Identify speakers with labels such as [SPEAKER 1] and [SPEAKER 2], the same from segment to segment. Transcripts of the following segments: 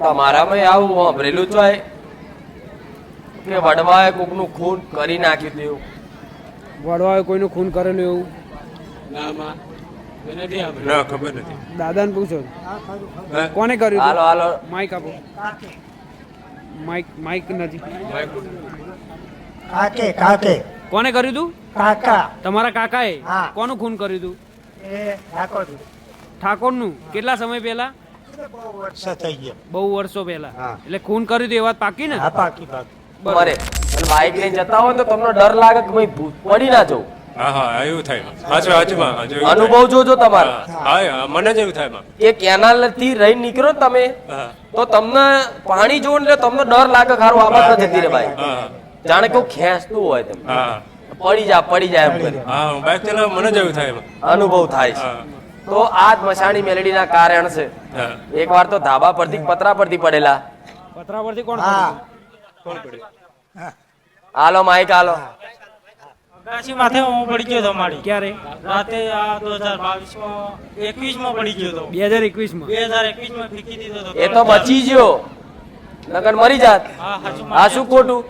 [SPEAKER 1] તમારામાં આવું વાપરેલું છે કે વડવાએ કોકનું ખૂન કરી નાખ્યું હતું એવું.
[SPEAKER 2] વડવાએ કોઈનું ખૂન કરેલું એવું?
[SPEAKER 3] ના
[SPEAKER 2] પૂછો. કોને કર્યું
[SPEAKER 1] હાલો? હાલો.
[SPEAKER 2] માઈક આપો. માઈક માઈક નથી.
[SPEAKER 4] કાકે કાકે.
[SPEAKER 2] કોને કર્યું તું?
[SPEAKER 4] કાકા.
[SPEAKER 2] તમારા કાકાએ?
[SPEAKER 4] હા.
[SPEAKER 2] કોનું ખૂન કર્યું તું?
[SPEAKER 4] એ ઠાકોર
[SPEAKER 2] ઠાકોરનું? કેટલા સમય પહેલા?
[SPEAKER 4] વર્ષ થઈ ગયા.
[SPEAKER 2] બહુ વર્ષો પહેલા. એટલે ખૂન કર્યું હતું એ વાત પાકી ને?
[SPEAKER 4] હા પાકી પાકી.
[SPEAKER 1] બાઇક લઈને જતા હોય તો તમને ડર લાગે કે ભાઈ ભૂત પડી ના જવું.
[SPEAKER 3] હા હા એવું થાય હાચું હાચુમાં
[SPEAKER 1] અનુભવ જોજો તમારે.
[SPEAKER 3] હા, હા મને જ એવું થાય
[SPEAKER 1] કે કેનાલથી રહી નીકળો ને તમે તો તમને પાણી જોવું ને એટલે તમને ડર લાગે ખારું આબાદ ન જતી રે ભાઈ. જાણે કેવું ખેંચતું હોય તમે. પડી જા પડી જાય એમ કરી.
[SPEAKER 3] હા બાઇક ચલાવ મને જ એવું થાય
[SPEAKER 1] અનુભવ થાય છે. તો આ જ મશાણી મેલડીના કારણ છે.
[SPEAKER 3] એક
[SPEAKER 1] એકવાર તો ધાબા પરથી પતરા પરથી પડેલા.
[SPEAKER 2] પતરા પરથી કોણ
[SPEAKER 3] કોણ પડ્યું
[SPEAKER 1] હાલો માઈક હાલો.
[SPEAKER 5] અગાસી માથે હું પડી ગયો હતો મારી.
[SPEAKER 2] ક્યારે?
[SPEAKER 5] રાતે આ દો હજાર બાવીસમાં એકવીસમાં પડી ગયો હતો.
[SPEAKER 2] બે હજાર એકવીસમાં
[SPEAKER 5] બે હજાર એકવીસમાં ફીકી દીધો હતો.
[SPEAKER 1] એ તો બચી ગયો. નગર મરી જાત. આ શું ખોટું?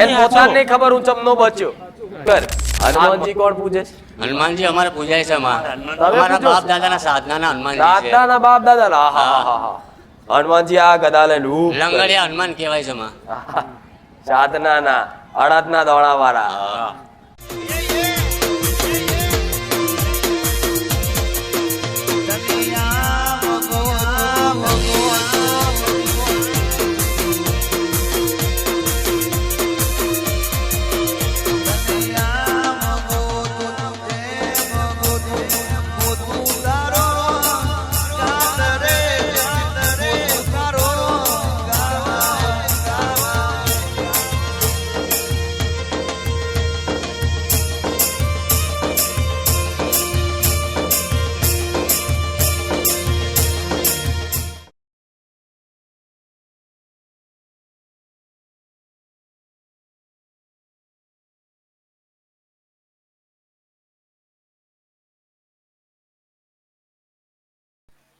[SPEAKER 1] એને પોતાને ખબર હું ચમનો બચ્યો. કર હનુમાનજી કોણ પૂજે છે?
[SPEAKER 6] હનુમાનજી અમારે પૂજાય છે અમારા. બાપ
[SPEAKER 1] છો?
[SPEAKER 6] દાદાના સાધનાના હનુમાનજી
[SPEAKER 1] દાદાના બાપ દાદાના હા હા હા. હા હનુમાનજી આ ગદા લઈને ઊભ
[SPEAKER 6] લંગડિયા હનુમાન કહેવાય છે માં
[SPEAKER 1] ના સાધનાના અડદના દોણા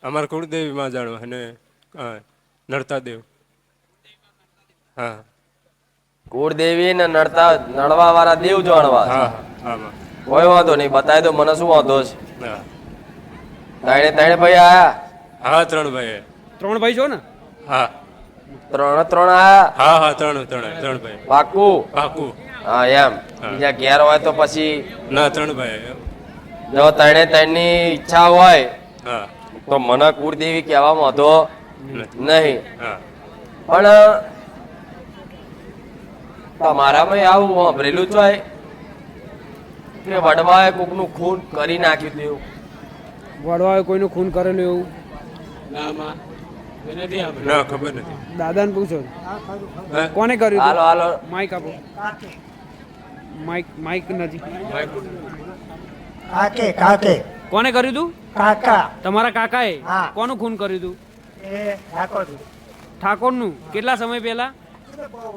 [SPEAKER 3] અમારા કુળદેવી માં જાણો અને હા, નરતા દેવ હા.
[SPEAKER 1] કુળદેવી ને નડતા નડવા વાળા દેવ જાણવા
[SPEAKER 3] હા
[SPEAKER 1] કોઈ વાંધો નહીં બતાવી દો મને શું વાંધો છે?
[SPEAKER 3] ત્રણે
[SPEAKER 1] તાણે તાણે ભાઈ આયા?
[SPEAKER 3] હા ત્રણ ભાઈ
[SPEAKER 2] ત્રણ ભાઈ છો ને?
[SPEAKER 3] હા.
[SPEAKER 1] ત્રણ ત્રણ આયા?
[SPEAKER 3] હા હા ત્રણ ત્રણ ત્રણ ભાઈ.
[SPEAKER 1] પાકું?
[SPEAKER 3] પાકું.
[SPEAKER 1] હા એમ. બીજા ઘેર હોય તો પછી
[SPEAKER 3] ના ત્રણ ભાઈ
[SPEAKER 1] જો ત્રણે ત્રણની ઈચ્છા હોય
[SPEAKER 3] હા.
[SPEAKER 1] તો મને કુળદેવી કહેવામાં હતો નહીં. પણ તમારામાં આવું વાપરેલું છે કે વડવાએ કોકનું ખૂન કરી નાખ્યું હતું
[SPEAKER 2] વડવાએ કોઈનું ખૂન કરેલું એવું?
[SPEAKER 3] ના ખબર નથી.
[SPEAKER 2] દાદાને પૂછો.
[SPEAKER 3] હે?
[SPEAKER 2] કોને કર્યું
[SPEAKER 1] હાલો હાલો.
[SPEAKER 2] માઈક આપો. માઈક માઈક નથી
[SPEAKER 4] કાકે કાકે.
[SPEAKER 2] કોને કર્યું તું?
[SPEAKER 4] કાકા.
[SPEAKER 2] તમારા કાકાએ?
[SPEAKER 4] હા.
[SPEAKER 2] કોનું ખૂન કર્યું હતું
[SPEAKER 4] એ ઠાકોર
[SPEAKER 2] ઠાકોરનું? કેટલા સમય પહેલા?
[SPEAKER 4] બહુ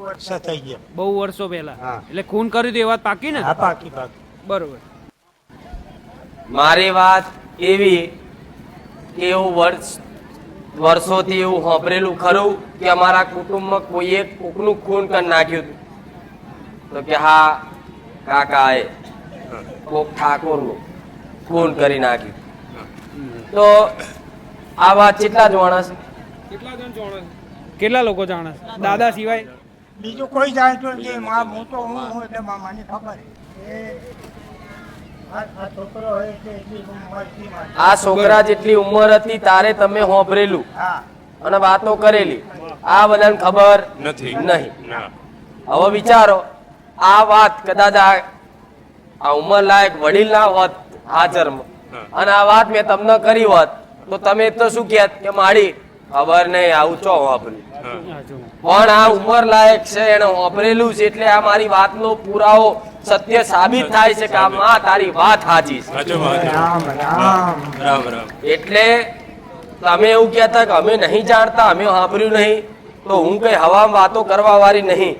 [SPEAKER 4] થઈ ગયા
[SPEAKER 2] બહુ વર્ષો પહેલા. એટલે ખૂન કર્યું હતું એ વાત પાકી ને?
[SPEAKER 4] પાકી પાકી.
[SPEAKER 2] બરોબર.
[SPEAKER 1] મારી વાત એવી કે એવું વર્ષ વર્ષોથી એવું હોભરેલું ખરું કે અમારા કુટુંબમાં કોઈએ કોકનું ખૂન કરી નાખ્યું હતું. તો કે હા કાકાએ કોક ઠાકોરનું. ખૂન કરી નાખ્યું. તો આ વાત કેટલા જ માણસ
[SPEAKER 2] કેટલા જણ જાણે કેટલા લોકો જાણે છે? દાદા સિવાય?
[SPEAKER 4] બીજું કોઈ જાણતું નથી મા હું તો હું હું એટલે મામાની ખબર. એ આ આ છોકરો છે
[SPEAKER 1] જેટલી ઉંમર હતી તારે તમે હોંભરેલું. અને વાતો કરેલી. આ બધાને ખબર
[SPEAKER 3] નથી.
[SPEAKER 1] નહીં. હવે વિચારો આ વાત કદાચ આ આ ઉંમર લાયક વડીલ ના હોત
[SPEAKER 3] હા.
[SPEAKER 1] અને આ વાત મેં તમને કરી હોત તો તમે તો શું કહેત કે માડી ખબર નહીં આવું ચો વાપર્યું. પણ આ ઉંમર લાયક છે એને વાપરેલું છે એટલે આ મારી વાતનો પુરાવો સત્ય સાબિત થાય છે કે આ માં તારી વાત સાચી છે. એટલે તમે એવું કહેતા કે અમે નહીં જાણતા અમે વાપર્યું નહીં તો હું કઈ હવામાં વાતો કરવા વાળી નહીં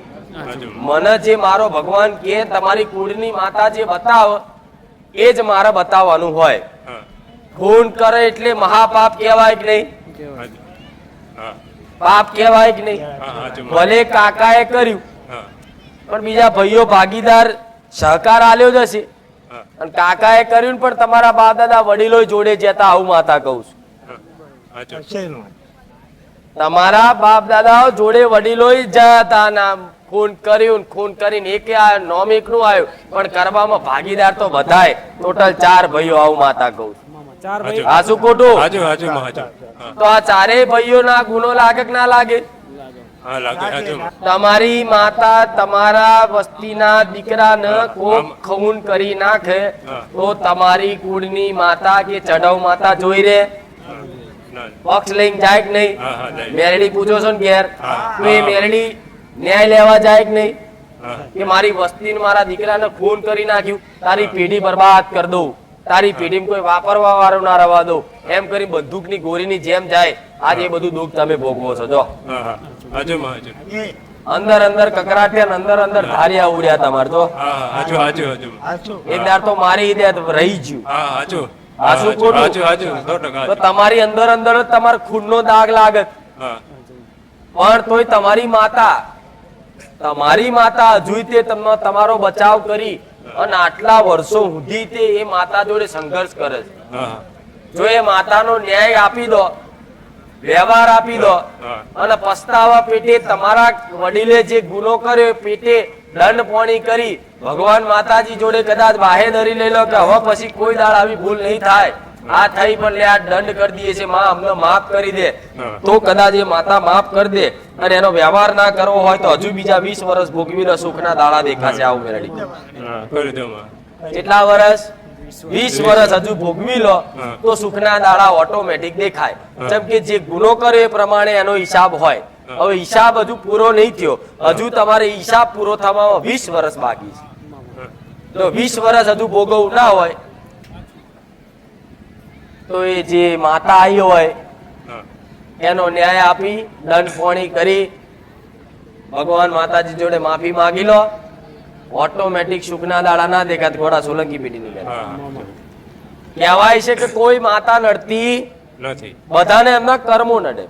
[SPEAKER 1] મને જે મારો ભગવાન કે તમારી કુળની માતા જે બતાવ એ જ મારે બતાવવાનું હોય. ખૂન કરે એટલે મહાપાપ કહેવાય કે નહીં. પાપ કહેવાય કે નહીં? ભલે કાકાએ કર્યું. પણ બીજા ભાઈઓ ભાગીદાર સહકાર આલ્યો જ હશે. અને કાકાએ કર્યું ને પણ તમારા બાપ દાદા વડીલો જોડે જતા આવું માતા કહું છું? તમારા બાપ દાદા જોડે વડીલો જતા ના ખૂન કર્યું ખૂન કરીને એક આ નું આવ્યું. પણ કરવામાં ભાગીદાર તો બધાય. ટોટલ ચાર ભાઈઓ આવું માતા કહું શું ખોટું તો આ ચારેય ભાઈઓ ના ગુનો લાગે કે ના લાગે. તમારી માતા તમારા વસ્તીના દીકરાને કોક ખૂન કરી નાખે તો તમારી કુળની માતા કે ચઢવ માતા જોઈ રે?
[SPEAKER 3] ના.
[SPEAKER 1] પક્ષ લઈને જાય કે નહીં? મેરડી પૂછો છો ને ઘેર?
[SPEAKER 3] હા.
[SPEAKER 1] તો એ મેરડી ન્યાય લેવા જાય કે નહીં? કે મારી વસ્તીને મારા દીકરાને ખૂન કરી નાખ્યું? તારી પેઢી બરબાદ કરી દઉં. તારી પેઢીમાં કોઈ વાપરવા વાળો ના રવા દો એમ કરી બંદૂકની ગોળીની જેમ જાય. આજે એ બધું દુઃખ તમે ભોગવો છો. જો. અંદર અંદર કકરાટ્યા ને અંદર અંદર ધારિયા ઉડ્યા તમારે તો. એક દાર તો મારી દે રહી ગયું તો તમારી અંદર અંદર જ ખૂન નો દાગ લાગત પણ તોય તમારી માતા તમારી માતા હજુય તે તમને તમારો બચાવ કરી અને આટલા વર્ષો સુધી તે એ માતા જોડે સંઘર્ષ કરે છે. જો એ માતાનો ન્યાય આપી દો વ્યવહાર આપી દો અને પસ્તાવા પેટે તમારા વડીલે જે ગુનો કર્યો પેટે દંડ પોણી કરી ભગવાન માતાજી જોડે કદાચ બાહે ધરી લઈ લો કે હવે પછી કોઈ દાળ આવી ભૂલ નહીં થાય. આ થઈ પણ લે આ દંડ કરી દઈએ છે માં અમને માફ કરી દે. તો કદાચ એ માતા માફ કરી દે. અને એનો વ્યવહાર ના કરવો હોય તો હજુ બીજા વીસ વર્ષ ભોગવીને સુખના દાડા દેખાશે
[SPEAKER 3] દો માં.
[SPEAKER 1] કેટલા વર્ષ? વીસ વર્ષ હજુ ભોગવી લો તો સુખના દાડા ઓટોમેટિક દેખાય. જેમ કે જે ગુનો કરે એ પ્રમાણે એનો હિસાબ હોય. હવે હિસાબ હજુ પૂરો નહીં થયો. હજુ તમારે હિસાબ પૂરો થવામાં વીસ વર્ષ બાકી છે. તો વીસ વર્ષ હજુ ભોગવવું ના હોય તો એ જે માતા આવી હોય એનો ન્યાય આપી દંડ પોણી કરી ભગવાન માતાજી જોડે માફી માંગી લો ઓટોમેટિક સુખના દાડા ના દેખાત ઘોડા સોલંકી પેઢી કહેવાય છે કે કોઈ માતા નડતી
[SPEAKER 3] નથી.
[SPEAKER 1] બધાને એમના કર્મો નડે.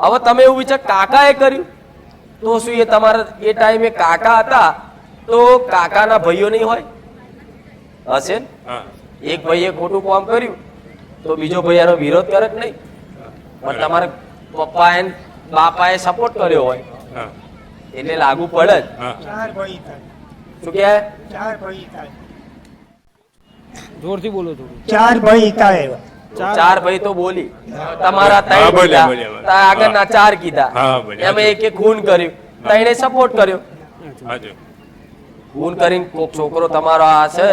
[SPEAKER 1] હવે તમે એવું વિચાર કાકા એ કર્યું? તો શું એ તમારા એ ટાઈમે કાકા હતા તો કાકાના ભાઈઓ નહીં હોય? હશે એક ભાઈએ ખોટું કામ કર્યું તો બીજો ભાઈ એનો વિરોધ કરે કે નહીં? પણ તમારે પપ્પાએ ને બાપાએ સપોર્ટ કર્યો હોય. એટલે લાગુ પડે જ.
[SPEAKER 3] હા.
[SPEAKER 4] ચાર ભાઈ થાય.
[SPEAKER 1] શું કે
[SPEAKER 4] ચાર ભાઈ
[SPEAKER 2] જોરથી બોલો થોડું.
[SPEAKER 4] ચાર ભાઈ થાય
[SPEAKER 1] ચાર ભાઈ તો બોલી. તમારા ત્રણ
[SPEAKER 3] બોલ્યા,
[SPEAKER 1] આગળના ચાર કીધા. એમ એક એક ખૂન કર્યું. ત્રણે સપોર્ટ કર્યો. ખૂન કરીને કોક છોકરો તમારો આ છે.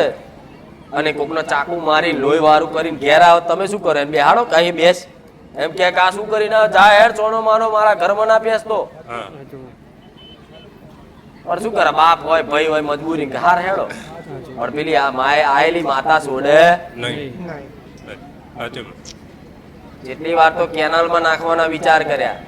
[SPEAKER 1] અને કોકનો ચાકુ મારી લોહી વારું કરીને ઘેર આવો તમે શું કરો? બેહાડો કઈ બેસ. એમ કે આ શું કરીને? જા હેડ સોનો માનો મારા ઘરમાં ના બેસતો પણ શું કરે? બાપ હોય ભાઈ હોય મજબૂરી ઘાર હેડો. પણ પેલી આ માય આયેલી માતા છોડે
[SPEAKER 3] નહીં.
[SPEAKER 1] જેટલી વાર તો કેનાલમાં નાખવાના વિચાર કર્યા.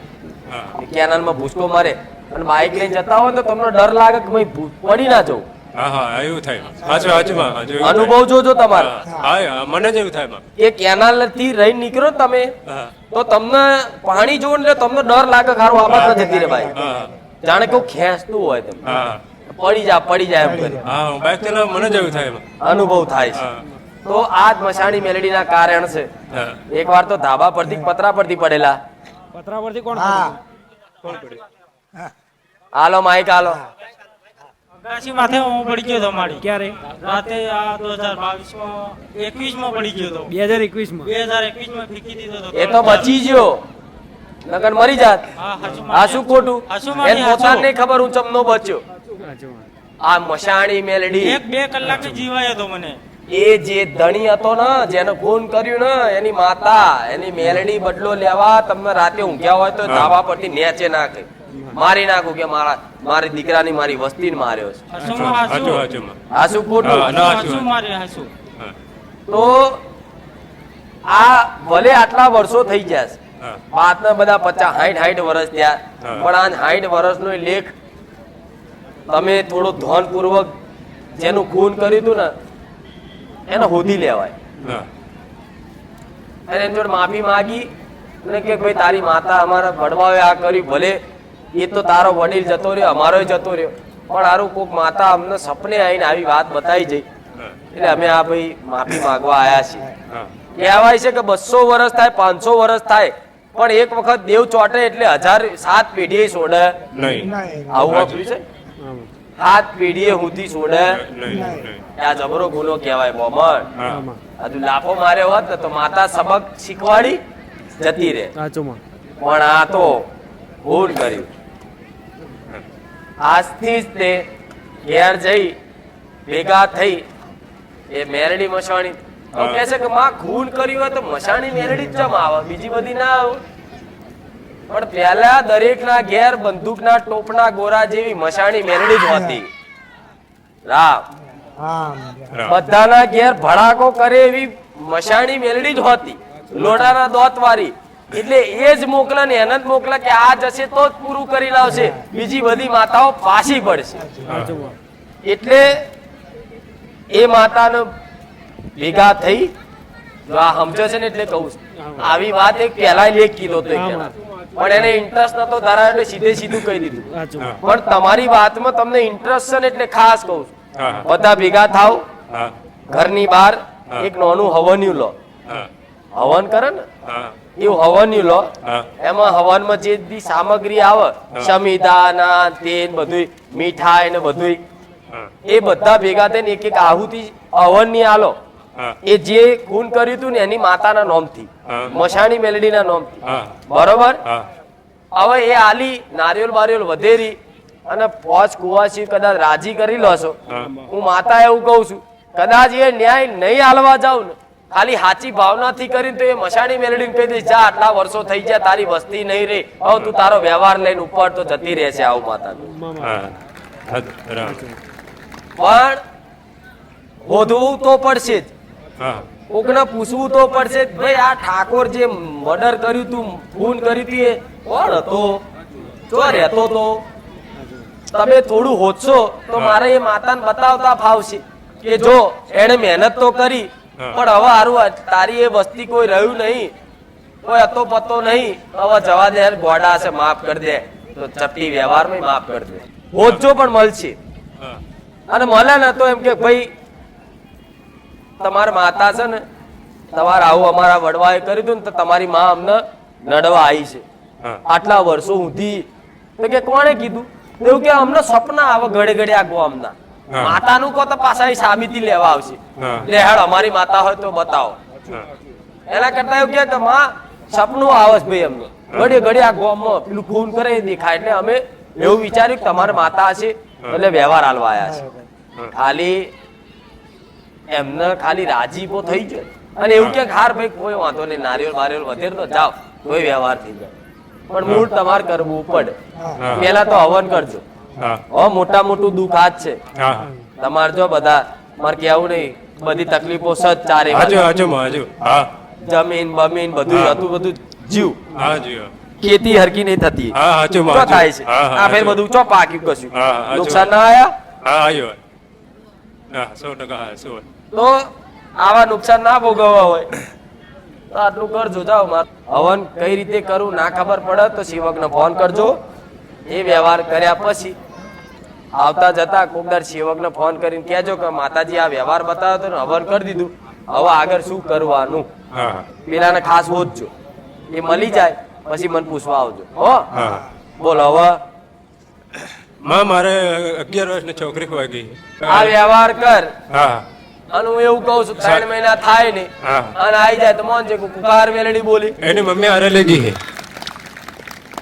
[SPEAKER 1] કેનાલમાં ભૂસકો મારે. અને બાઇક લઈને જતા હોય તો તમને ડર લાગે કે ભાઈ પડી ના જવું.
[SPEAKER 3] હા હા એવું થાય. હાચું હાચું માં
[SPEAKER 1] અનુભવ જોજો તમારો.
[SPEAKER 3] હા હા મને જ એવું થાય
[SPEAKER 1] એ કેનાલથી રહી નીકળો તમે તો તમને પાણી જોવો એટલે તમને ડર લાગે ખારું આબાદ ન જતી રે ભાઈ. જાણે કેવું ખેંચતું હોય તમે પડી જા પડી જાય એમ કરી
[SPEAKER 3] હા હું ચલાવ મને જ એવું થાય
[SPEAKER 1] અનુભવ થાય છે. તો આ જ મશાણી મેલેડીના કારણ છે.
[SPEAKER 3] એકવાર
[SPEAKER 1] એક વાર તો ધાબા પરથી પતરા પરથી પડેલા.
[SPEAKER 2] પતરા પરથી કોણ
[SPEAKER 4] હા.
[SPEAKER 3] કોણ પડ્યું?
[SPEAKER 1] Hello mic hello.
[SPEAKER 5] અગાસી માથે હું પડી ગયો હતો મારી.
[SPEAKER 2] ક્યારે?
[SPEAKER 5] રાતે આ દો હજાર બાવીસમાં એકવીસમાં પડી ગયો હતો.
[SPEAKER 2] બે હજાર એકવીસમાં
[SPEAKER 5] બે હજાર એકવીસમાં ફીકી દીધો હતો.
[SPEAKER 1] એ તો બચી ગયો. નગર મરી જાત. આ શું ખોટું. એને
[SPEAKER 5] મારી
[SPEAKER 1] પોતાને નહીં ખબર હું ચમનો બચ્યો. આ મશાણી મેલડી.
[SPEAKER 5] એક બે કલાક જીવાયો હતો મને.
[SPEAKER 1] એ જે ધણી હતો ને જેને ખૂન કર્યું ને એની માતા એની મેલડી બદલો લેવા તમને રાતે ઊંઘ્યા હોય તો ધાબા પરથી નેચે નાખે. મારી નાખું કે મારા મારી દીકરાની મારી વસ્તીને માર્યો છે. શું ખોટું. તો આ ભલે આટલા વર્ષો થઈ ગયા છે. બાદના બધા પચાસ હાઈઠ હાઈઠ વર્ષ થયા. પણ આ હાઈઠ વર્ષનો લેખ તમે થોડો ધ્યાનપૂર્વક જેનું ખૂન કર્યું હતું ને એને હોધી લેવાય. અને એની જોડે માફી માગી અને કે ભાઈ તારી માતા અમારા વડવાઓએ આ કર્યું ભલે એ તો તારો વડીલ જતો રહ્યો અમારો જતો રહ્યો. પણ આરું કોક માતા અમને સપને આવીને આવી વાત બતાવી જઈ એટલે અમે આ ભાઈ માફી માંગવા આવ્યા છીએ. કહેવાય છે કે બસો વર્ષ થાય પાંચસો વર્ષ થાય પણ એક વખત દેવ ચોટે એટલે હજાર સાત પેઢીએ છોડે.
[SPEAKER 3] નહીં.
[SPEAKER 1] આવું વાપર્યું છે. સાત પેઢીએ સુધી છોડે. આ જબરો ગુનો કહેવાય
[SPEAKER 2] બોમણ
[SPEAKER 1] હજુ લાફો માર્યો હોત ને તો માતા સબક શીખવાડી જતી રહે. પણ આ તો ભૂલ કર્યું. આજથી જ તે ઘેર જઈ ભેગા થઈ એ મેરડી મસાણી. તો
[SPEAKER 3] હા.
[SPEAKER 1] છે કે માં ખૂન કર્યું હોય તો મસાણી મેરડી જ ચમ આવે બીજી બધી ના આવે. પણ પહેલા દરેકના ઘેર બંદૂકના ટોપના ગોરા જેવી મસાણી મેરડી જ હતી. રામ. બધાના ઘેર ભડાકો કરે એવી મશાણી મેલડી જ હોતી. લોટાના દોત વાળી એટલે એ જ મોકલે ને એને જ મોકલે કે આ જશે તો જ પૂરું કરી લાવશે. બીજી બધી માતાઓ પાછી પડશે. એટલે એ માતાનો ભેગા થઈ આ સમજો છે ને એટલે કહું છું. આવી વાત એક પહેલા લેખ કીધો તો પણ એને ઇન્ટરેસ્ટ નતો ધરાયો એટલે સીધે સીધું કહી દીધું. પણ તમારી વાતમાં તમને ઇન્ટરેસ્ટ છે ને એટલે ખાસ કહું છું. બધા ભેગા થાવ ઘરની બહાર એક નાનું હવન્યું લો. હવન કરે ને? એ હવન લો. એમાં હવનમાં જે બી સામગ્રી આવે શમિદા ના તેલ બધું મીઠાઈ ને બધું એ બધા ભેગા થઈને એક એક આહુતિ હવનની આલો. એ જે ખૂન કર્યું હતું ને એની માતાના નોમથી.
[SPEAKER 3] હા.
[SPEAKER 1] મશાણી મેલડીના નોમથી. બરોબર? હવે એ આલી નારિયેલ બારિયેલ વધેરી અને પોચ કુવાસી કદાચ રાજી કરી લો છો.
[SPEAKER 3] હું.
[SPEAKER 1] માતા એવું કહું છું કદાચ એ ન્યાય નહીં હાલવા જાઉં ને ખાલી સાચી ભાવનાથી કરીને તો એ મશાણી કહી દઈશ જા આટલા વર્ષો થઈ ગયા તારી વસ્તી નહીં રે હવે તું તારો વ્યવહાર લઈને ઉપર તો જતી રહેશે આવું માતા પણ હોધવું તો પડશે જ. કોકને પૂછવું તો પડશે ભાઈ આ ઠાકોર જે મર્ડર કર્યું તું ખૂન કર્યું તું એ કોણ હતો? જો રહેતો તો? તમે થોડું હોચશો તો મારે એ માતાને બતાવતા ફાવશે કે જો એને મહેનત તો કરી. પણ હવે હારું તારી એ વસ્તી કોઈ રહ્યું નહીં. કોઈ હતો પતો નહીં. હવે જવા દે ગોડા છે માફ કરી દે. તો ચપટી વ્યવહારમાં માફ કરી દે. ઓછો પણ મળશે. અને મળે ને તો એમ કે ભાઈ તમારા માતા છે ને તમારે આવું અમારા વડવાએ કર્યું હતું ને તો તમારી માં અમને નડવા આવી છે. આટલા વર્ષો સુધી. તો કે કોણે કીધું? એવું કે અમને સપના આવે ઘડે ઘડે આ ગોમના. માતાનું કહો તો પાછા સાબિતી લેવા આવશે. લે હેડ અમારી માતા હોય તો બતાવો. એના કરતા એવું કે કે માં સપનું આવે છે ભાઈ અમને. ઘડી ઘડી આ ગોમમાં પેલું ખૂન કરે દેખાય. એટલે અમે એવું વિચાર્યું કે તમારે માતા હશે એટલે વ્યવહાર હાલવા આવ્યા છે. ખાલી એમને ખાલી રાજીપો થઈ ગયો. અને એવું કે હાર ભાઈ કોઈ વાંધો નહીં નારિયેળ બારિયેળ વધેર તો જાઓ. કોઈ વ્યવહાર થઈ જાય. પણ મૂળ તમારે કરવું પડે. પેલા તો હવન કરજો.
[SPEAKER 3] હા.
[SPEAKER 1] હવે મોટા મોટું દુઃખ આ જ છે.
[SPEAKER 3] હા
[SPEAKER 1] તમારે જો બધા મારે કેવું નહીં બધી તકલીફો સજ ચારે
[SPEAKER 3] હાજુ
[SPEAKER 1] બાજુ.
[SPEAKER 3] હાજુ હા
[SPEAKER 1] જમીન બમીન બધું હતું બધું જીવ. ખેતી હરકી નહીં થતી. થાય છે. આ ફેર બધું ચો પાક્યું કશું નુકસાન ના આયા? તો આવા નુકસાન ના ભોગવવા હોય. તો આટલું કરજો. જાઓ માર. હવન કઈ રીતે કરવું ના ખબર પડે તો સેવકને ફોન કરજો. એ વ્યવહાર કર્યા પછી આવતા જતા કોકદાર સેવકને ફોન કરીને કહેજો કે માતાજી આ વ્યવહાર બતાવ્યો તો ને હવન કરી દીધું. હવે આગળ શું કરવાનું? પેલાને ખાસ હોજજો એ મળી જાય પછી મને પૂછવા આવજો. હો? બોલ હવે.
[SPEAKER 3] માં મારે અગિયાર વર્ષની છોકરી ખોવાઈ ગઈ.
[SPEAKER 1] આ વ્યવહાર કર.
[SPEAKER 3] હા.
[SPEAKER 1] અને હું એવું કહું છું ત્રણ મહિના થાય ને અને આવી જાય તો મોન છે કુકાર વેલડી બોલી.
[SPEAKER 3] એની મમ્મી હારે લઈ ગઈ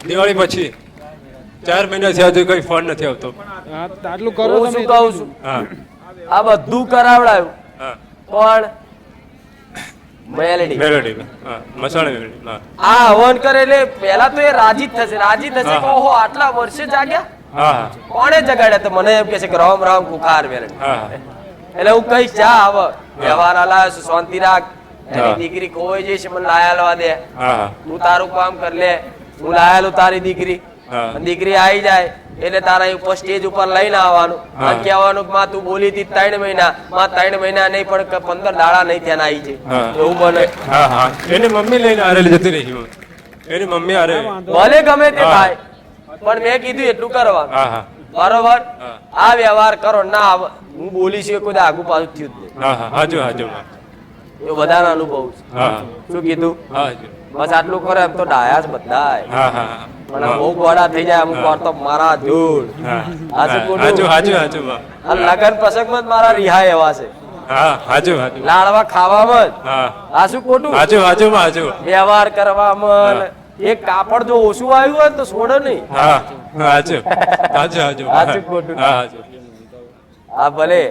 [SPEAKER 3] દિવાળી પછી. ચાર મહિના થયા હજુ કઈ ફોન નથી આવતો.
[SPEAKER 2] આટલું કરો
[SPEAKER 1] હું શું કહું છું? આ બધું કરાવડાયું. પણ મેલડી.
[SPEAKER 3] મેલોડી મસાણી મેલોડી
[SPEAKER 1] આ હવન કરે એટલે પહેલા તો એ રાજી જ થશે રાજી થશે કે ઓહો આટલા વર્ષે જાગ્યા?
[SPEAKER 3] હા હા.
[SPEAKER 1] કોણે જગાડ્યા? તો મને એમ કે છે કે રામ રામ કુખાર મેલડી. એટલે હું કહીશ જા હવે. વ્યવહાર છું શાંતિ રાખ. એની દીકરી ખોવાઈ જઈશ મને લાયા લવા દે.
[SPEAKER 3] હા હા.
[SPEAKER 1] તું તારું કામ કર લે. હું લાયેલું તારી દીકરી. દીકરી આવી જાય એટલે તારા ઉપર સ્ટેજ ઉપર લઈને આવવાનું. કહેવાનું માં તું બોલી હતી ત્રણ મહિના માં ત્રણ મહિના નહીં પણ પંદર દાડા નહીં ત્યાં આવી છે. એવું બને.
[SPEAKER 3] હા હા. એની મમ્મી લઈને આરેલી જતી રહી એની મમ્મી
[SPEAKER 2] આરે.
[SPEAKER 1] ભલે ગમે તે ભાઈ પણ મેં કીધું એટલું કરવાનું
[SPEAKER 3] હા હા.
[SPEAKER 1] બરોબર? આ વ્યવહાર કરો ના આવ- હું બોલીશ છું કોઈ આગુ પાછું થયું જ નહીં.
[SPEAKER 3] હા હા. હાજુ હાજુ
[SPEAKER 1] એ બધાના અનુભવ છે. શું કીધું? બસ આટલું કરે એમ તો ડાયા જ બધા પણ બહુ ગોળા થઈ જાય અમુક વાર તો મારા?
[SPEAKER 3] હાજુ હાજુ હાજુ
[SPEAKER 1] આ લગન પ્રસંગમાં મારા રિહા એવા છે. લાડવા ખાવામાં આ શું ખોટું?
[SPEAKER 3] હાજુ હાજુ હાજુ
[SPEAKER 1] વ્યવહાર કરવામાં એક કાપડ જો ઓછું આવ્યું હોય તો છોડો નહીં.
[SPEAKER 3] હા હાજુ હાજુ હાજુ
[SPEAKER 1] હાજુ ખોટું.
[SPEAKER 3] હા
[SPEAKER 1] ભલે.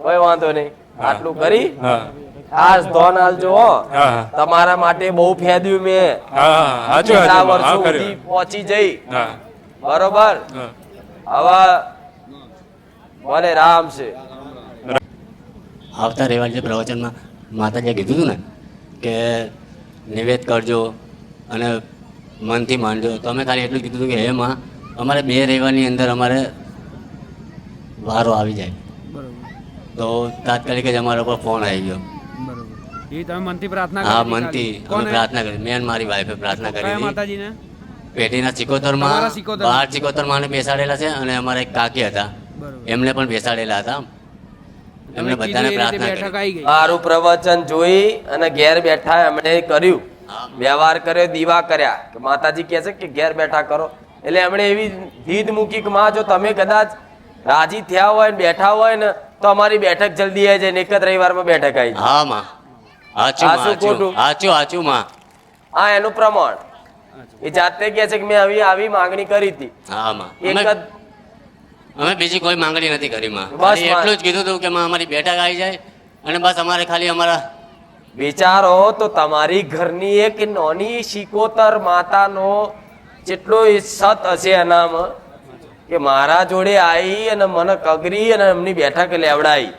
[SPEAKER 1] કોઈ વાંધો નહીં. આટલું કરી.
[SPEAKER 3] હા
[SPEAKER 1] આ ધોન હાલજો તમારા માટે બહુ ફેદ્યું મેં. વર્ષો સુધી પહોંચી જઈ. બરોબર? હવે ભલે રામ છે.
[SPEAKER 6] આવતા રવિવાર જે પ્રવચનમાં માતાજીએ કીધું હતું ને કે નિવેદ કરજો અને મનથી માનજો. તો અમે ખાલી એટલું કીધું હતું કે હે માં અમારે બે રહેવાની અંદર અમારે વારો આવી જાય. તો તાત્કાલિક જ અમારા પર ફોન આવી ગયો.
[SPEAKER 2] એ તમે મનથી પ્રાર્થના
[SPEAKER 6] હા મનથી. અમે પ્રાર્થના કરી. મેન અને મારી વાઈફે પ્રાર્થના કરી હતી.
[SPEAKER 2] માતાજીને?
[SPEAKER 6] પેઢીના
[SPEAKER 2] સિકોતરમાં?
[SPEAKER 6] બહાર ચિકોતરમાં બેસાડેલા છે અને અમારા એક કાકી હતા. એમને પણ બેસાડેલા હતા. એમને બધાને પ્રાર્થના કરી.
[SPEAKER 1] મારું પ્રવચન જોઈ અને ઘેર બેઠા એમણે કર્યું. વ્યવહાર કર્યો દીવા કર્યા. કે માતાજી કહે છે કે ઘેર બેઠા કરો. એટલે એમણે એવી જીદ મૂકી કે માં જો તમે કદાચ રાજી થયા હોય ને બેઠા હોય ને તો અમારી બેઠક જલ્દી આવી જાય ને એક જ રવિવારમાં બેઠક આવી જાય.
[SPEAKER 6] હા માં. હાચું
[SPEAKER 1] આ
[SPEAKER 6] માં,
[SPEAKER 1] શું
[SPEAKER 6] હાચું
[SPEAKER 1] ખોટું?
[SPEAKER 6] હાચું. હાચું માં.
[SPEAKER 1] આ એનું પ્રમાણ. એ જાતે કહે છે કે મેં આવી આવી માંગણી કરી હતી.
[SPEAKER 6] હા માં.
[SPEAKER 1] એક જ
[SPEAKER 6] અમે બીજી કોઈ માંગણી નથી કરી માં.
[SPEAKER 1] બસ
[SPEAKER 6] એટલું જ કીધું હતું કે માં અમારી બેઠક આવી જાય અને બસ અમારે ખાલી અમારા
[SPEAKER 1] વિચારો તો તમારી ઘરની એક નોની શિકોતર માતાનો જેટલો સત હશે એનામાં કે મારા જોડે આવી અને મને કગરી અને એમની બેઠક લેવડાઈ.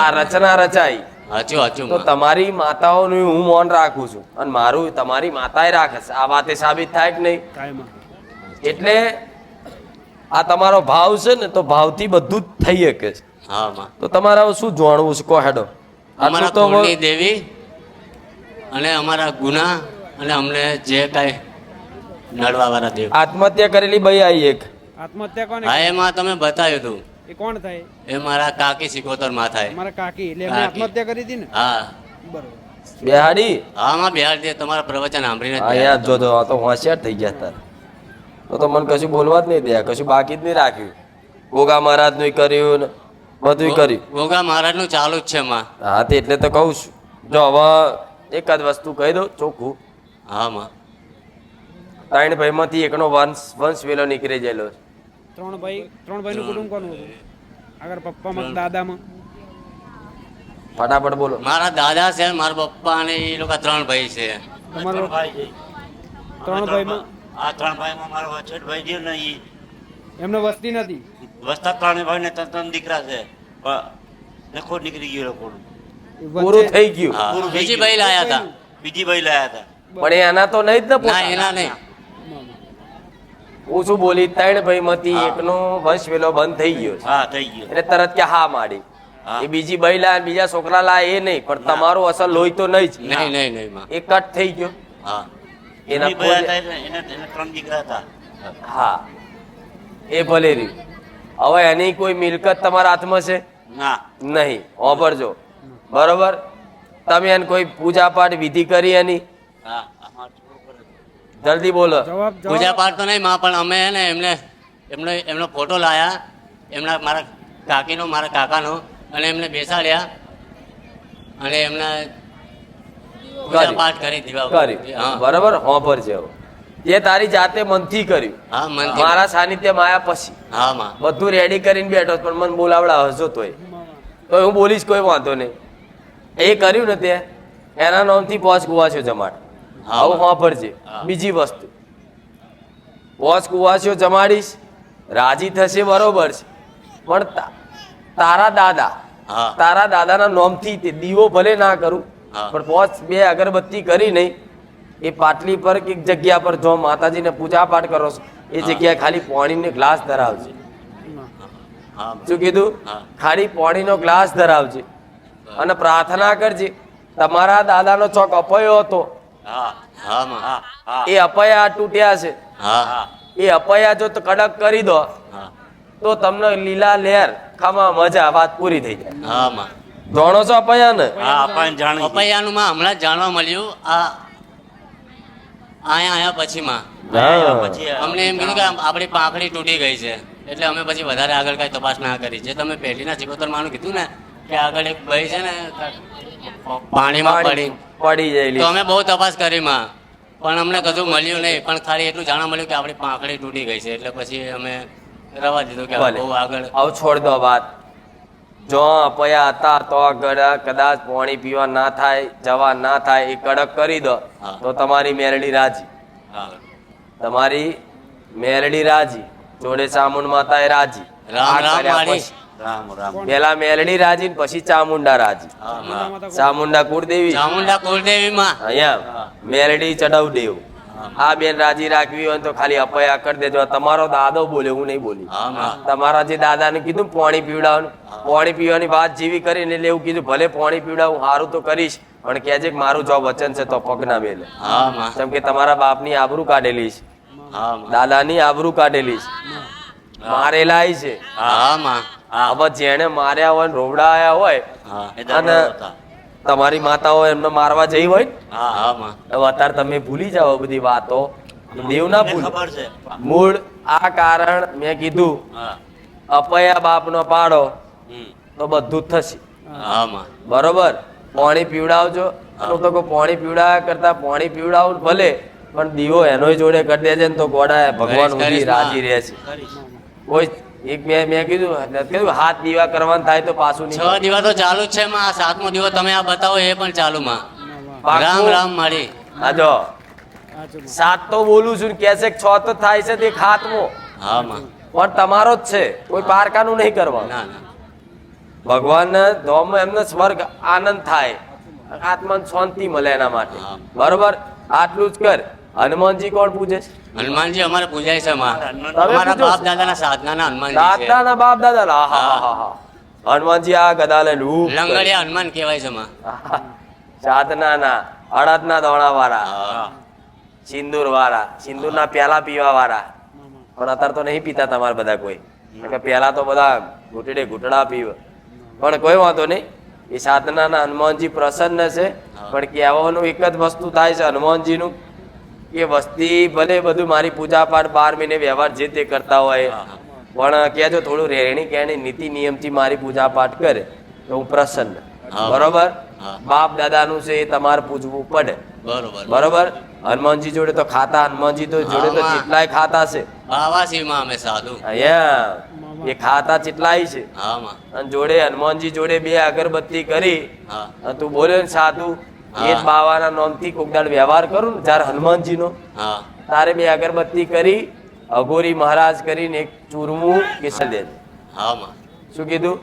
[SPEAKER 1] આ રચના રચાઈ.
[SPEAKER 6] હાચું હાચું
[SPEAKER 1] તો તમારી માતાઓનું હું મૌન રાખું છું. અને મારું તમારી માતાએ રાખે છે. આ વાતે સાબિત થાય કે નહીં? એટલે આ તમારો ભાવ છે ને તો ભાવથી બધું જ થઈ શકે છે.
[SPEAKER 6] હા
[SPEAKER 1] તો તમારે શું જાણવું છે? કહો હેડો.
[SPEAKER 6] અમારા
[SPEAKER 1] તો
[SPEAKER 6] દેવી અને અમારા ગુના અને અમને જે કાંઈ નડવા વાળા દેવ.
[SPEAKER 1] આત્મહત્યા કરેલી ભાઈ આવી એક.
[SPEAKER 2] આત્મહત્યા કોને
[SPEAKER 6] હા એમાં તમે બતાવ્યું હતું.
[SPEAKER 2] એ કોણ થાય?
[SPEAKER 6] એ મારા કાકી સિકોતરમાં થાય.
[SPEAKER 2] મારા કાકી એટલે એમને
[SPEAKER 6] કાકી.
[SPEAKER 2] આત્મહત્યા કરી હતી ને?
[SPEAKER 6] હા.
[SPEAKER 2] બરોબર.
[SPEAKER 1] બેહાડી?
[SPEAKER 6] હા માં બિહાર દે તમારા પ્રવચન સાંભળીને જ હા
[SPEAKER 1] જો તો આ તો હોશિયાર થઈ ગયા તાર. તો તો મને કશું બોલવા જ નહીં દે કશું બાકી જ નહીં રાખ્યું. ગોગા મહારાજનું કર્યું ને બધું કર્યું.
[SPEAKER 6] ગોગા મહારાજનું ચાલુ જ છે માં.
[SPEAKER 1] હા તે એટલે તો કહું છું. જો હવે એકાદ વસ્તુ કહી દઉં ચોખ્ખું.
[SPEAKER 6] હા માં.
[SPEAKER 1] ત્રણ ભાઈમાંથી એકનો વંશ વંશ વેલો નીકળી ગયેલો છે.
[SPEAKER 2] ત્રણ ભાઈ ત્રણ ભાઈનું કુટુંબ કોનું હતું? આગળ પપ્પામાં દાદામાં
[SPEAKER 1] ફટાફટ બોલો.
[SPEAKER 6] મારા દાદા છે મારા પપ્પા અને એ લોકો ત્રણ ભાઈ છે.
[SPEAKER 2] તમારો
[SPEAKER 5] ભાઈ છે.
[SPEAKER 2] ત્રણ ભાઈમાં?
[SPEAKER 5] આ ત્રણ ભાઈમાં મારો વચ્ચે ભાઈ રહ્યો ને
[SPEAKER 2] એમને વસ્તી નથી?
[SPEAKER 5] વસ્તા ત્રણે ભાઈ ને ત્રણ દીકરા છે. પણ નખો નીકળી ગયો લોકોનું.
[SPEAKER 1] પૂરું થઈ ગયું.
[SPEAKER 6] બીજી ભાઈ લાયા હતા.
[SPEAKER 5] બીજી ભાઈ લાયા હતા.
[SPEAKER 1] પણ એના તો નહીં જ ને
[SPEAKER 6] એના નહીં.
[SPEAKER 1] શું બોલી ત્રણ ભાઈમાંથી એકનો વંશ વેલો બંધ થઈ ગયો
[SPEAKER 5] હા થઈ ગયો.
[SPEAKER 1] એટલે તરત કે હા માડી. એ બીજી બૈલા અને બીજા છોકરા લા એ નહીં પણ તમારો અસર લોહી તો નહીં જ.
[SPEAKER 6] નહીં નહીં નહીં
[SPEAKER 1] એ કટ થઈ ગયો.
[SPEAKER 6] હા.
[SPEAKER 1] એના
[SPEAKER 5] ભાઈ ત્રણ દીકરા હતા.
[SPEAKER 1] હા. એ ભલે રહ્યું. હવે એની કોઈ મિલકત તમારા હાથમાં છે?
[SPEAKER 5] ના.
[SPEAKER 1] નહીં. વાપરજો બરોબર? તમે એને કોઈ પૂજા પાઠ વિધિ કરી એની?
[SPEAKER 5] હા.
[SPEAKER 1] જલ્દી બોલો.
[SPEAKER 6] પૂજા પાઠ તો નહીં માં પણ અમે હે ને એમને એમનો એમનો ફોટો લાયા. એમના મારા કાકીનો મારા કાકાનો અને એમને બેસાડ્યા. અને એમના પૂજા પાઠ કરી દીવા
[SPEAKER 1] બરાબર
[SPEAKER 6] હા.
[SPEAKER 1] બરોબર? એ છે. તારી જાતે મનથી કર્યું.
[SPEAKER 6] હા મન
[SPEAKER 1] મારા સાનિધ્યમાં આયા પછી.
[SPEAKER 6] હા માં.
[SPEAKER 1] બધું રેડી કરીને બેઠો પણ મને બોલાવડા હશો તોય. તો હું બોલીશ કોઈ વાંધો નહીં. એ કર્યું ને તે? એના નામથી પોચ કુવાસ્યો જમાડ.
[SPEAKER 6] હા.
[SPEAKER 1] આવું
[SPEAKER 6] સાંભળજે.
[SPEAKER 1] બીજી વસ્તુ. વોશ કુવાસ્યો જમાડીશ રાજી થશે બરોબર છે. પણ તારા દાદા તારા દાદાના નોમથી તે દીવો ભલે ના કરું પણ પોચ બે અગરબત્તી કરી નહીં એ પાટલી પર કે જગ્યા પર જો માતાજીને પૂજા પાઠ કરો છો એ જગ્યાએ ખાલી પાણીનો ગ્લાસ ધરાવજે. શું કીધું? ખાલી પાણીનો ગ્લાસ ધરાવજે અને પ્રાર્થના કરજે તમારા દાદાનો ચોક અપાયો હતો
[SPEAKER 5] હા
[SPEAKER 6] હા.
[SPEAKER 1] એ અપાયા તૂટ્યા છે.
[SPEAKER 6] હા.
[SPEAKER 5] હા
[SPEAKER 1] એ અપાયા જો કડક કરી દો. તો તમને લીલા લેર ખાવા મજા વાત પૂરી થઈ જાય.
[SPEAKER 6] હા માં.
[SPEAKER 1] જાણો છો અપાયા ને?
[SPEAKER 5] હા આપણને જાણી.
[SPEAKER 6] માં હમણાં જાણવા મળ્યું આ આયા આયા પછી માં.
[SPEAKER 5] પછી
[SPEAKER 6] અમને એમ કીધું કે આપણી પાંખડી તૂટી ગઈ છે. એટલે અમે પછી વધારે આગળ કઈ તપાસ ના કરી. જે તમે પેઢીના સિકોતર માનું કીધું ને કે આગળ એક ભાઈ છે ને પાણીમાં પડી.
[SPEAKER 1] પડી
[SPEAKER 6] તો અમે બહુ તપાસ કરી માં. પણ અમને કશું મળ્યું નહીં. પણ ખાલી એટલું જાણવા મળ્યું કે આપણી પાંખડી તૂટી ગઈ છે. એટલે પછી અમે રવા દીધું કે બહુ આગળ.
[SPEAKER 1] આવ છોડ દો વાત. જો અપયા હતા તો આગળ કદાચ પાણી પીવા ના થાય જવા ના થાય એ કડક કરી દો. તો તમારી મેરડી રાજી. તમારી મેરડી રાજી. જોડે ચામુંડ માતા એ રાજી.
[SPEAKER 6] રામ રામ.
[SPEAKER 5] રામ રામ.
[SPEAKER 1] પેલા મેલણી રાજી ને પછી ચામુંડા રાજી.
[SPEAKER 2] ચામુંડા
[SPEAKER 1] કુળદેવી.
[SPEAKER 6] ચામુંડા કુળદેવી માં
[SPEAKER 1] અહીંયા મેલડી ચડાવ દેવ. આ બેન રાજી રાખવી હોય તો ખાલી અપયા કરી દેજો. તમારો દાદો બોલ્યો હું નહીં બોલી. તમારા જે દાદાને કીધું પાણી પીવડાવવાનું. પાણી પીવાની વાત જીવી કરીને એટલે એવું કીધું ભલે પાણી પીવડાવું સારું તો કરીશ પણ કહેજે કે મારું જો વચન છે તો પગ ના મેલે.
[SPEAKER 6] હા માં
[SPEAKER 1] કે તમારા બાપની આબરૂ કાઢેલી છે. દાદાની આબરૂ કાઢેલી છે. મારેલાય છે.
[SPEAKER 6] હા માં
[SPEAKER 1] હવે જેને માર્યા હોય રોવડાયા હોય અને. તમારી માતાઓ એમને મારવા જઈ હોય
[SPEAKER 5] હા
[SPEAKER 6] હા
[SPEAKER 1] અત્યારે તમે ભૂલી જાઓ બધી વાતો. દેવ ના ભૂલ. મૂળ આ કારણ મેં કીધું. અપયા બાપ નો
[SPEAKER 5] પાડો
[SPEAKER 1] તો બધું થશે.
[SPEAKER 6] હા
[SPEAKER 1] બરોબર? પાણી પીવડાવજો. હું. તો પાણી પીવડાવ્યા કરતા પાણી પીવડાવું ભલે પણ દીવો એનોય જોડે કરી દેજે ને તો ગોડા ભગવાન રાજી રહે છે. કોઈ એક બે મેં કીધું કીધું હાથ દીવા કરવાનું થાય તો પાછું
[SPEAKER 6] છ દીવા તો ચાલુ જ છે માં. આ સાતમો દીવો તમે આ બતાવો એ પણ ચાલુ માં રામ રામ મારી.
[SPEAKER 1] હા જો. સાત તો બોલું છું કે છે છ તો થાય છે તે ખાતમો
[SPEAKER 6] હા માં.
[SPEAKER 1] પણ તમારો જ છે. કોઈ પારકાનું નહીં કરવાનું. ભગવાન ધોમ એમને સ્વર્ગ આનંદ થાય. આત્માને શાંતિ મળે એના માટે. બરોબર? આટલું જ કર. હનુમાનજી કોણ પૂજે છે?
[SPEAKER 6] હનુમાનજી અમારે પૂજાય છે અમારા. બાપ દાદાના સાધનાના હનુમાનજી છે.
[SPEAKER 1] દાદાના બાપ દાદા હા હા હા. હનુમાનજી આ ગદા લઈને ઊભ
[SPEAKER 6] લંગડિયા હનુમાન કહેવાય છે માં
[SPEAKER 1] સાધનાના અડદના દોણા વાળા
[SPEAKER 6] સિંદુર
[SPEAKER 1] સિંદૂર વાળા સિંદૂરના પ્યાલા પીવા વાળા પણ અત્યારે તો નહીં પીતા તમારે બધા કોઈ. પેલા તો બધા ઘૂંટડે ઘૂંટડા પીવે. પણ કોઈ વાંધો નહીં. એ સાધનાના હનુમાનજી પ્રસન્ન છે. પણ કહેવાનું એક જ વસ્તુ થાય છે હનુમાનજીનું કે વસ્તી ભલે બધું મારી પૂજા પાઠ બાર મહિને વ્યવહાર જે તે કરતા હોય. પણ કહેજો થોડું રહેણી કહેણી નીતિ નિયમથી મારી પૂજા પાઠ કરે તો હું પ્રસન્ન. બરોબર? બાપ દાદાનું છે એ તમારે પૂજવું પડે.
[SPEAKER 6] બરોબર.
[SPEAKER 1] હનુમાનજી જોડે તો ખાતા હનુમાનજી તો જોડે તો. કેટલાય ખાતા છે.
[SPEAKER 6] અમે સાધુ.
[SPEAKER 1] એ ખાતા કેટલાય છે. અને જોડે હનુમાનજી જોડે બે અગરબત્તી કરી. તું બોલ્યો ને સાધુ એ જ બાવાના નામથી કોક દાડ વ્યવહાર કરું ને જ્યારે હનુમાનજીનો.
[SPEAKER 6] હા.
[SPEAKER 1] તારે બે અગરબત્તી કરી અઘોરી મહારાજ કરીને એક ચૂરમું કેસર દે શું કીધું?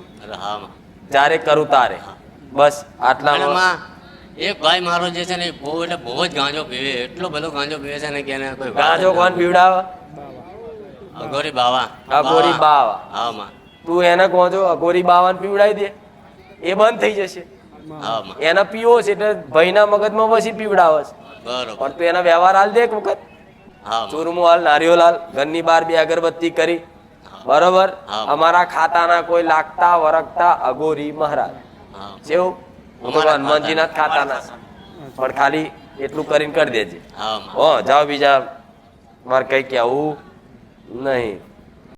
[SPEAKER 1] જ્યારે કરું તારે. બસ આટલા
[SPEAKER 6] એક ભાઈ મારો જે છે ને બહુ એટલે બહુ જ ગાંજો પીવે. એટલો બધો ગાંજો પીવે છે ને કે એને કોઈ વાત
[SPEAKER 1] કોણ પીવડાવે?
[SPEAKER 6] અઘોરી બાવા.
[SPEAKER 1] અઘોરી બાવા.
[SPEAKER 6] હા માં.
[SPEAKER 1] તું એને કહો છો અઘોરી બાવાને પીવડાવી દે. એ બંધ થઈ જશે.
[SPEAKER 6] માં
[SPEAKER 1] એને પીવો છે એટલે ભાઈના મગજમાં પછી પીવડાવે છે. પણ તું એના વ્યવહાર હાલ દે એક વખત ચૂરમું હાલ નારિયોલ હાલ ઘરની બહાર બે અગરબત્તી કરી. બરોબર? અમારા ખાતાના કોઈ લાગતા વરગતા અઘોરી મહારાજ. જેવું? હનુમાનજીના ખાતાના. પણ ખાલી એટલું કરીને કરી દેજે. હો જાઓ બીજા. મારે કઈ કહેવું નહીં.